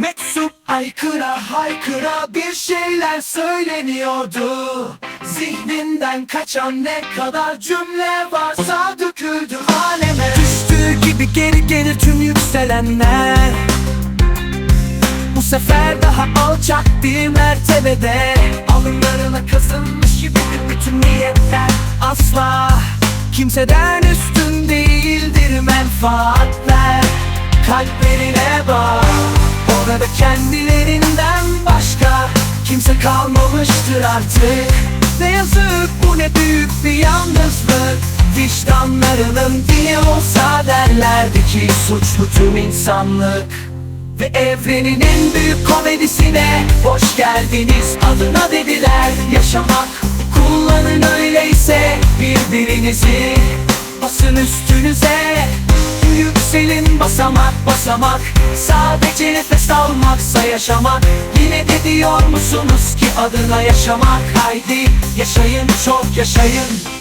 Mektup haykıra haykıra bir şeyler söyleniyordu. Zihninden kaçan ne kadar cümle varsa döküldü aleme. Düştüğü gibi geri gelir tüm yükselenler. Bu sefer daha alçak bir mertebede Alınlarına kazınmış gibi bütün niyetler Asla. Kimseden üstün değildir menfaatler. Kalplerine bak Orada kendilerinden başka Kimse kalmamıştır artık. Ne yazık bu ne büyük bir yalnızlık. Vicdanlarının dili olsa derlerdi ki Suçlu tüm insanlık. Ve evrenin en büyük komedisine Hoş geldiniz adına dediler. Yaşamak kullanın öyleyse Birbirinizi. Basın üstünüze Yükselin basamak basamak. Sadece nefes almaksa yaşamak. Yine de diyor musunuz ki adına yaşamak? Haydi yaşayın çok yaşayın